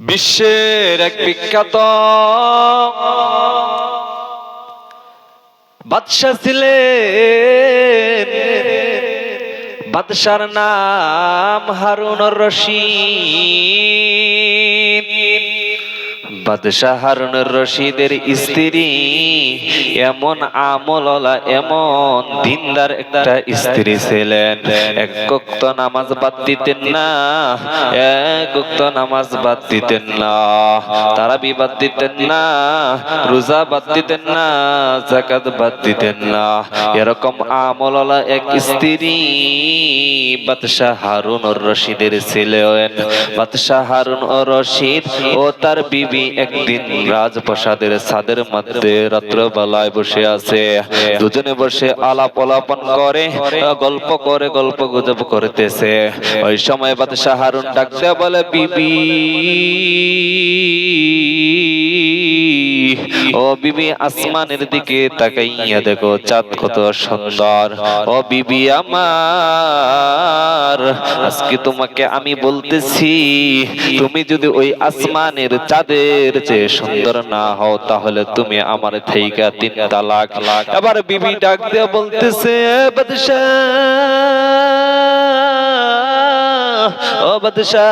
বিশ্বের এক বিখ্যাত বাদশাহ ছিলেন। বাদশার নাম হারুন রশিদ। বাদশাহ হারুনুর রশিদের স্ত্রী। এমন আমললা, এমন দিনদার একটা স্ত্রী ছিলেন। এক নামাজ বাদ দিতেন না, এক নামাজ বাদ দিতেন না। তারা বাদ দিতেন না, রোজা বাদ দিতেন না জাকাত বাদ দিতেন না। এরকম আমললা এক স্ত্রী বাদশাহ হারুন রশিদের ছিলেন। বাদশাহ হারুন রশিদ ও তার বিবি একদিন রাজপ্রাসাদের ছাদের মধ্যে রাত্রবেলায় বসে আছে। দুজনে বসে আলাপ আলাপন করে, গল্প করে, গল্প গুজব করতেছে। ওই সময় বাদশাহ হারুন ডাকতে বলে, বিবি, ও বিবি, আসমানের দিকে তাকাইয়া দেখো, চাঁদ কত সুন্দর। ও বিবি আমার, আজকে তোমাকে আমি বলতেছি, তুমি যদি ওই আসমানের চাঁদের চেয়ে সুন্দর না হও, তাহলে তুমি আমার থেইকা তিন তালাক। এবার বিবি ডাক দিয়ে বলতেছে বাদশাহ! ও বাদশাহ,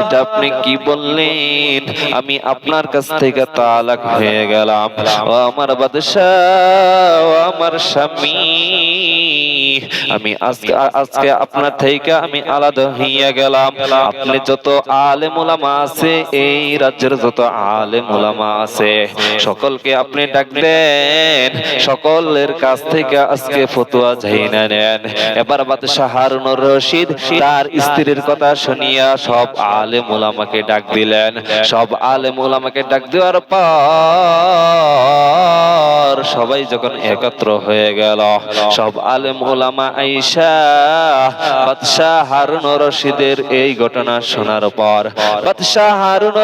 এটা আপনি কি বললেন? আমি আপনার কাছ থেকে তালাক হয়ে গেলাম। ও আমার বাদশাহ, ও আমার স্বামী, আমি আজকে আজকে আপনার থেকে আমি আলাদা হইয়া গেলাম। আপনি যত আলে মোলামা আছে, এই রাজ্যের যত আলে মোলামা আছে, সকলকে আপনি ডাক দেন। সকলের কাছ থেকে আজকে ফতুয়া যাই নেন। এবার বাদশাহ হারুন রশিদ, তার স্ত্রীর কথা শুনিয়া সব ডাক দিলেন। সব ডাক দেওয়ার পর সবাই যখন একত্র হয়ে গেল, সব আইসা বাদশাহ রশিদের এই ঘটনা শোনার পর, বাদশাহ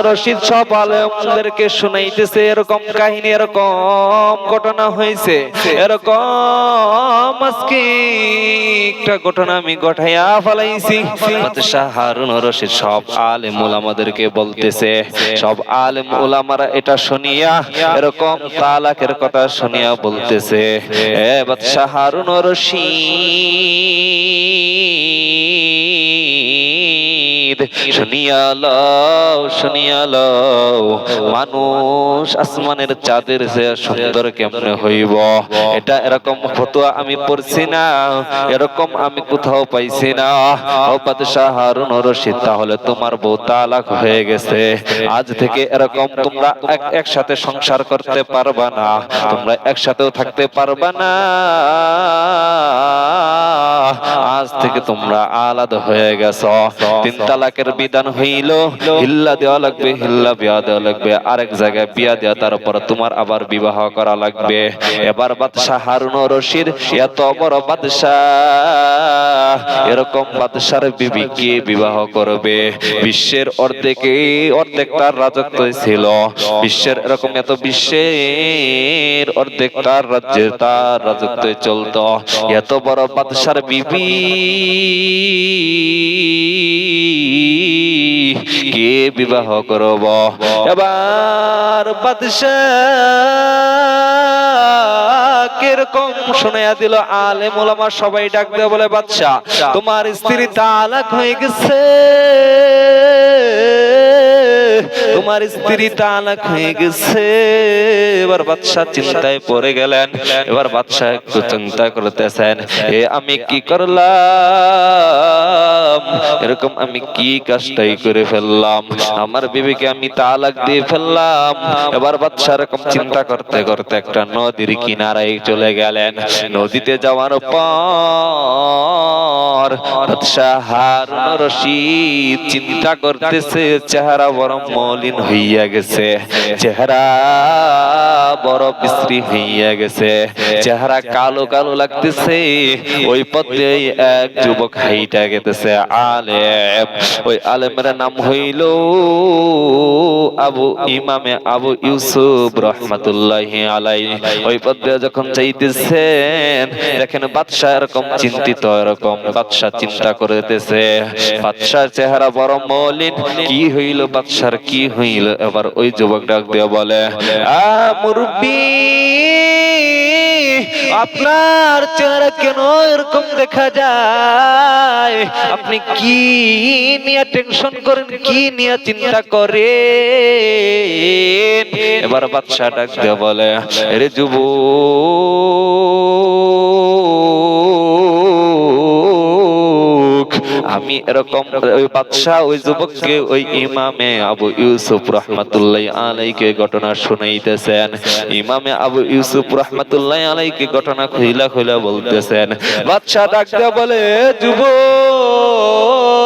রশিদ সব আলেমদেরকে শুনাইতেছে, এরকম কাহিনী, এরকম ঘটনা হয়েছে এরকম আজকে একটা ঘটনা আমি ঘটাইয়া ফেলাইছি। বাদশাহ হারুন রশিদ, সব আলেম ওলামাদেরকে বলতেছে, সব আলেম ওলামারা এটা শুনিয়া এরকম তালাকের কথা শুনিয়া বলতেছে, এ বাদশাহ হারুন রশিদ শুনিয়া লও শুনিয়া লও, মানুষ আসমানের চাঁদের সুন্দর কেমনে হইব? এটা এরকম আমি পড়ছি না, এরকম আমি কোথাও পাইছি না। ও বাদশাহ হারুন রশিদ, তাহলে তোমার বউ তালাক হয়ে গেছে। আজ থেকে এরকম তোমরা এক- একসাথে সংসার করতে পারবা না। তোমরা একসাথেও থাকতে পারবা না। আজ থেকে তোমরা আলাদা হয়ে গেছো। তিন তালাকের বিধান হইল। হিল্লা দেওয়া লাগবে, হিল্লা বিয়া দেওয়া লাগবে। আরেক জায়গায় বিয়া দেওয়া তারপর তোমার আবার বিবাহ করা লাগবে। এবার বাদশাহ হারুন রশিদ, এত বড় বাদশাহ। এরকম বাদশার বিবি কে বিবাহ করবে? বিশ্বের অর্ধেকে অর্ধেক তার রাজত্ব ছিল। বিশ্বের এরকম এত বিশ্বের অর্ধেক তার রাজ্যে তার রাজত্বে চলত। এত বড় বাদশার বিবি কে বিবাহ করব? এবার কীরকম শোনাইয়া দিল আলে মোলামা সবাই ডাক দেয় বলে বাদশাহ, তোমার স্ত্রী তালাক হয়ে গেছে। তোমার স্ত্রী তালাক হয়ে গেছে এবার বাদশাহ চিন্তায় পড়ে গেলেন। এবার বাদশাহ একটু চিন্তা করতেছেন, এ আমি কি করলাম? এরকম আমি কি কাজটাই করে ফেললাম? আমার বিবিকে আমি তালাক দিয়ে ফেললাম। এবার বাদশাহ এরকম চিন্তা করতে করতে একটা নদীর কিনারায় চলে গেলেন। নদীতে যাওয়ার পর চিন্তা করতেছে, চেহারা বড় মলিন হইয়া গেছে। চেহারা বড় বিশ্রী হইয়া গেছে। চেহারা কালো কালো লাগতেছে, ওই পথে এক যুবক হাইটা গেতেছে, আলেম। ওই আলেমের নাম হইল আবু ইমামে আবু ইউসুফ রহমাতুল্লাহ আলাই ওই পথে যখন চাইতেছেন দেখেন বাদশাহ এরকম চিন্তিত, এরকম বাদশাহ চিন্তা করিতেছে বাদশার চেহারা বড় মলিন, কি হইল বাদশার, কি হইল? এবার ওই যুবক ডাক দিয়ে বলে, আ, মুরব্বী, আপনার চেহারা কেন এরকম দেখা যায়? আপনি কি নিয়ে টেনশন করেন, কি নিয়ে চিন্তা করেন? এবার বাদশাহ ডাক দিয়ে বলে রে যুবক আমি এরকম ওই বাদশাহ, ওই যুবককে ওই ইমামে আবু ইউসুফ রহমাতুল্লাহ আলাইকে ঘটনা শুনাইতেছেন। ইমামে আবু ইউসুফ রহমাতুল্লাহ আলাইকে ঘটনা খুইলা খুইলা বলতেছেন। বাদশাহ ডাক দেয়া বলে, যুবক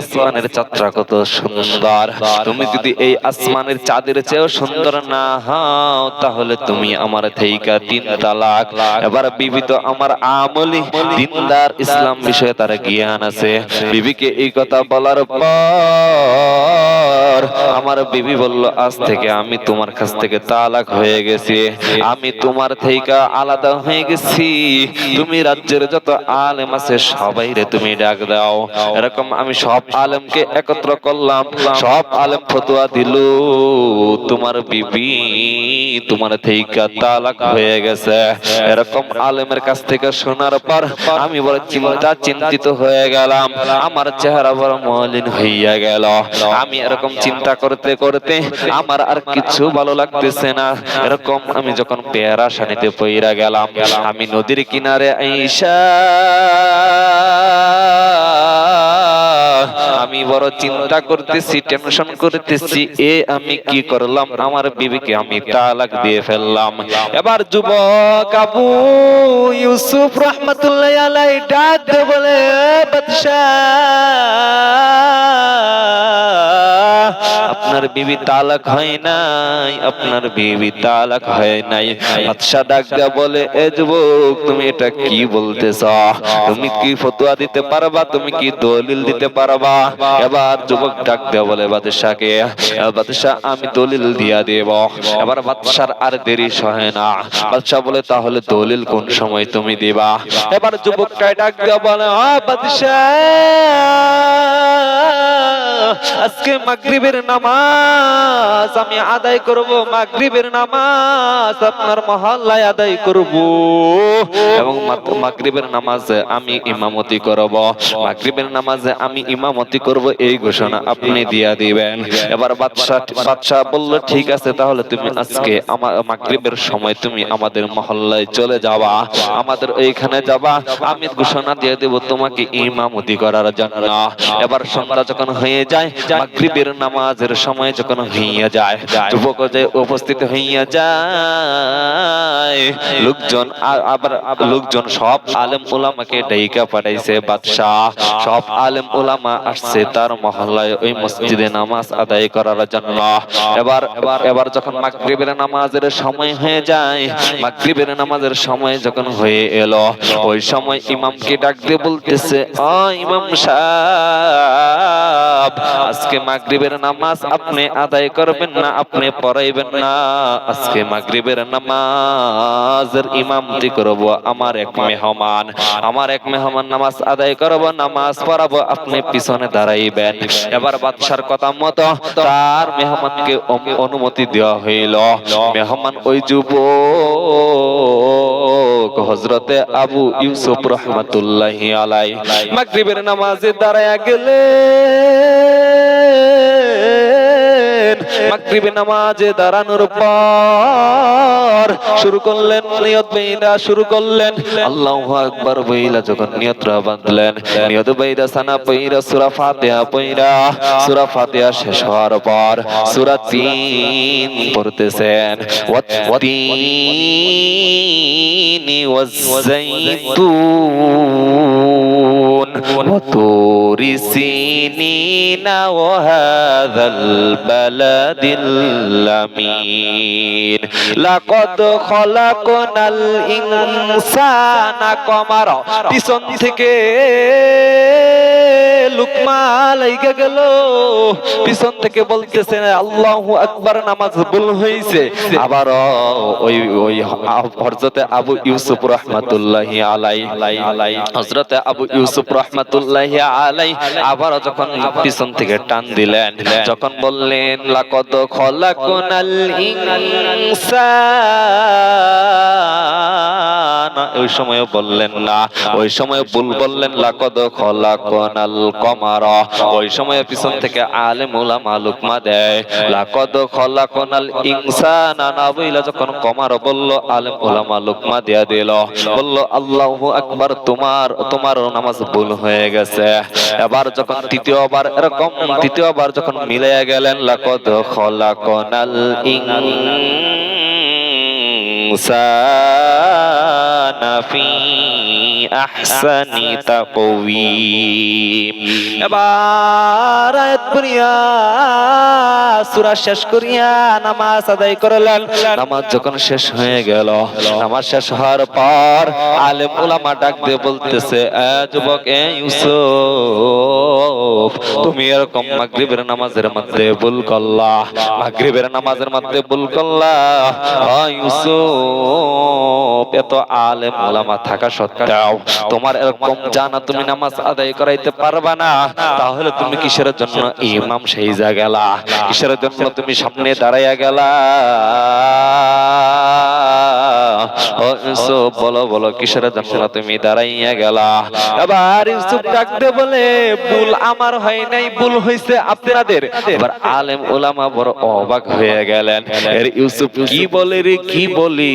আসমানের চাঁদটা কত সুন্দর। তুমি যদি এই আসমানের চাঁদের চেয়েও সুন্দর না হও, তাহলে তুমি আমার থেইকা তিন তালাক। এবার বিবি তো আমার আমলি দিনদার ইসলাম বিষয়ে তার জ্ঞান আছে। বিবিকে এই কথা বলার পর আমার বিবি বলল, আজ থেকে আমি তোমার কাছ থেকে তালাক হয়ে গেছি। আমি তোমার থেকে আলাদা হয়ে গেছি। তুমি রাজ্যের যত আলেম আছে সবাই রে তুমি ডাক দাও। এরকম আমি সব আলেমকে একত্র করলাম, সব আলেম ফতোয়া দিল। তোমার বিবি তোমার থেকে তালাক হয়ে গেছে। এরকম আলেমের কাছ থেকে শোনার পর আমি বড় চিন্তা চিন্তিত হয়ে গেলাম। আমার চেহারা বড় মলিন হইয়া গেল। আমি এরকম চিন্তা করতে করতে আমার আর কিছু ভালো লাগতেছে না। এরকম আমি যখন পেয়ারা সানিতে পইরা গেলাম, আমি নদীর কিনারে আইসা আমি বড় চিন্তা করতেছি টেনশন করতেছি, এ আমি কি করলাম? আমার বিবিকে আমি তালাক দিয়ে ফেললাম। এবার যুবক আবু ইউসুফ রহমতুল্লাহ আলাই ডাক বলে আপনার বিবি তালাক হয় নাই, আপনার বিবি তালাক হয় নাই। বাদশাহ ডাক বলে, এ যুবক, তুমি এটা কি বলতেছ? তুমি কি ফতোয়া দিতে পারবা? তুমি কি দলিল দিতে পারবা? এবার যুবক ডাক দেয়া বলে বাদশাহকে বাদশাহ আমি দলিল দিয়া দেব। এবার বাদশার আর দেরি সহে না। বাদশা বলে, তাহলে দলিল কোন সময় তুমি দিবা? এবার যুবকটাই ডাক দেওয়া বলে বাদশাহ আজকে মাগরিবের নামাজ আমি আদায় করব, মাগরিবের নামাজ আপনার মহল্লায় আদায় করব। এবং মাগরিবের নামাজে আমি ইমামতি করব। মাগরিবের নামাজে আমি ইমামতি করব, এই ঘোষণা আপনি দিয়া দিবেন। এবার বাদশাহ বাদশাহ বলল, ঠিক আছে, তাহলে তুমি আজকে আমার মাগরিবের সময় তুমি আমাদের মহল্লায় চলে যাবা। আমাদের ওইখানে যাবা। আমি ঘোষণা দিয়ে দেব তোমাকে ইমামতি করার জন্য। এবার সন্ধ্যা যখন হয়ে যায় মাগরিবের নামাজের সময় যখন হইয়া যায় যুবক উপস্থিত হইয়া যায়, লোকজন আবার লোকজন সব আলেম ওলামাকে ডাইকা পাঠাইছে, বাদশাহ, সব আলেম ওলামা আসছে তার মহল্লায় ওই মসজিদে নামাজ আদায় করার জন্য। এবার এবার এবার যখন মাগরিবের নামাজের সময় হয়ে যায়, মাগরিবের নামাজের সময় যখন হয়ে এলো, ওই সময় ইমামকে ডাক দিয়ে বলতেছে ইমাম সাহেব আজকে মাগরিবের নামাজ আপনি আদায় করবেন না, আপনি পড়াইবেন না। আজকে মাগরিবের নামাজের ইমামতি করব? আমার এক মেহমান, আমার এক মেহমান নামাজ আদায় করব, নামাজ পড়াবো, আপনি পিছনে দাঁড়াইবেন। এবার বাদশার কথা মতো তার মেহমানকে অনুমতি দেওয়া হইল। মেহমান ওই যুবক হজরতে আবু ইউসুফ রহমতুল্লাহ আলাই মাগরিবের নামাজে দাঁড়ায় গেলেন মাগরিবে নামাজে দাঁড়ানোর পর শুরু করলেন নিয়ত বেইরা শুরু করলেন আল্লাহু আকবার বইলা যখন নিয়তরা বাঁধলেন, নিয়ত বেইরা সানা পইরা, সূরা ফাতিহা পইরা, সূরা ফাতিহা শেষ হওয়ার পর সূরা 3 পড়তেছেন ওয়াত্তিনি ওয়াজ-জাইতুন। وطور سينين وهذا البلد الأمين لقد خلقنا الإنسان قمرا পিছন থেকে গেল। পিছন থেকে বলতেছে, আল্লাহু আকবার, নামাজ ভুল আবার ওই ওই হযরতে আবু ইউসুফ রাহমাতুল্লাহি আলাই হযরতে আবু ইউসুফ রাহমাতুল্লাহি আলাই আবার যখন পিছন থেকে টান দিলেন, যখন বললেন, লাকদ খলাকুনাল ইনসান। ওই সময় বললেন, না। ওই সময় ভুল বললেন, লাকদ খলাকুনাল কমারা ওই সময় পিছন থেকে আলেম উলামা লুকমা দেয়। লাকদ খলাকুনাল ইনসানা না বইলা যখন কমার বলল আলেম উলামা লুকমা দিয়া দিল। বলল, আল্লাহু আকবার, তোমার তোমার নামাজ ভুল হয়ে গেছে। এবার যখন তৃতীয়বার, এরকম তৃতীয়বার যখন মিলে গেলেন, লাকদ খলাকুনাল ইনসানা ফি আহসানি তাকওয়িম এবার আয়াত পড়িয়া সূরা শেষ করিয়া নামাজ আদায় করলেন। নামাজ যখন শেষ হয়ে গেল, নামাজ শেষ হওয়ার পর আলেম উলামা ডাক দিয়ে বলতেছে, এ যুবক, এ ইউসুফ, তুমি এরকম মাগরিবের নামাজের মধ্যে ভুল করলা। মাগরিবের নামাজের মধ্যে ভুল করলা। ও ইউসুফ এত আলেম উলামা থাকা সত্ত্বেও তোমার এরকম জানা তুমি নামাজ আদায় করাইতে পারবা না। তাহলে তুমি কিসের জন্য ইমাম সেইজা গেলা কিসের জন্য তুমি সামনে দাঁড়াইয়া গেলা? ও ইউসুফ বলো বলো কিসের জন্য তুমি দাঁড়াইয়া গেলা? এবার ইউসুফ ডাকতে বলে ভুল আমার হয় নাই ভুল হইছে আপনাদের। এবার আলেম ওলামা বড় অবাক হয়ে গেলেন। এর ইউসুফ কি বলে রে কি বলি?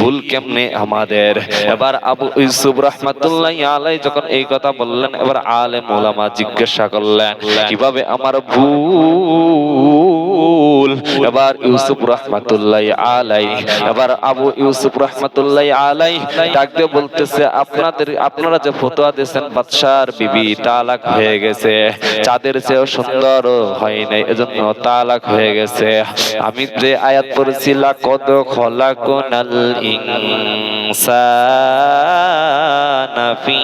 ভুল কেমনে আমাদের? এবার আবু ইউসুফ রহমাতুল্লাহ আলাই যখন এই কথা বললেন, এবার আলেম ওলামা জিজ্ঞাসা করলেন, কীভাবে আমার ভুল? এবার ইউসুফ রহমাতুল্লাহ আলাই এবার আবু ইউসুফ রহমাতুল্লাহ আলাই ডাকতে বলতেছে, আপনাদের, আপনারা যে ফতোয়া দিয়েছেন, বাদশার বিবি তালাক হয়ে গেছে। চাঁদের চেয়েও সুন্দর হয় নাই, এজন্য তালাক হয়ে গেছে। আমি যে আয়াত পড়েছি লাকদ খলাকনাল ইনসানা ফি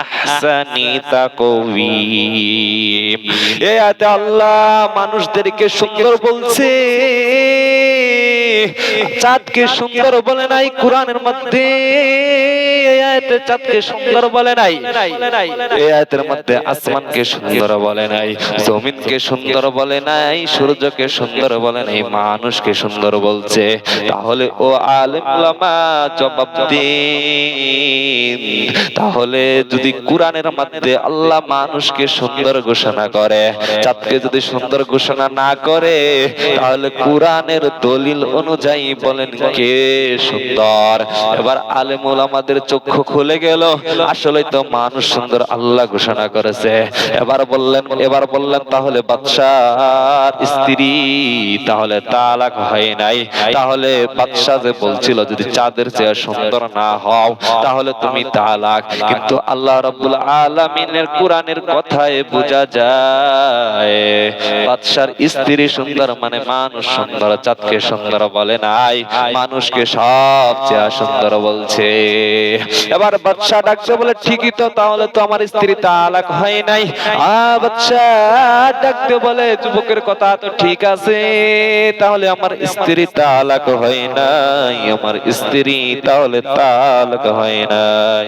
আহসানি তাকওয়িম এই আয়াতে আল্লাহ মানুষদেরকে সুন্দর বলছে চাঁদকে সুন্দর বলে নাই, কোরআনের মধ্যে মানুষকে সুন্দর বলছে। তাহলে ও আলেম জবাব দিন। তাহলে যদি কোরআনের মধ্যে আল্লাহ মানুষকে সুন্দর ঘোষণা করে, চাঁদকে যদি সুন্দর ঘোষণা না করে, তাহলে কোরআনের দলিল অনুযায়ী বলেন কে সুন্দর। এবার আলেমুল আমাদের চক্ষু খুলে গেল। আসলে তো মানুষ সুন্দর আল্লাহ ঘোষণা করেছে। এবার বললেন এবার বললেন, তাহলে বাদশার স্ত্রী তাহলে তালাক হয় নাই। তাহলে বাদশাহ যে বলছিল, যদি চাঁদের চেয়ে সুন্দর না হও, তাহলে তুমি তালাক। কিন্তু আল্লাহ রাব্বুল আলামিনের কোরআনের কথায় বোঝা যায়, বাদশার স্ত্রী সুন্দর মানে মানুষ সুন্দর, চাঁদকে সুন্দর বলে নাই মানুষকে সবচেয়ে সুন্দর বলছে। এবার বাদশা ডাকছে বলে, ঠিকই তো, তাহলে তো আমার স্ত্রী তালাক হয় নাই। বাদশা ডাকতে বলে, যুবকের কথা তো ঠিক আছে, তাহলে আমার স্ত্রী তালাক হয় নাই, আমার স্ত্রী তাহলে তালাক হয় নাই।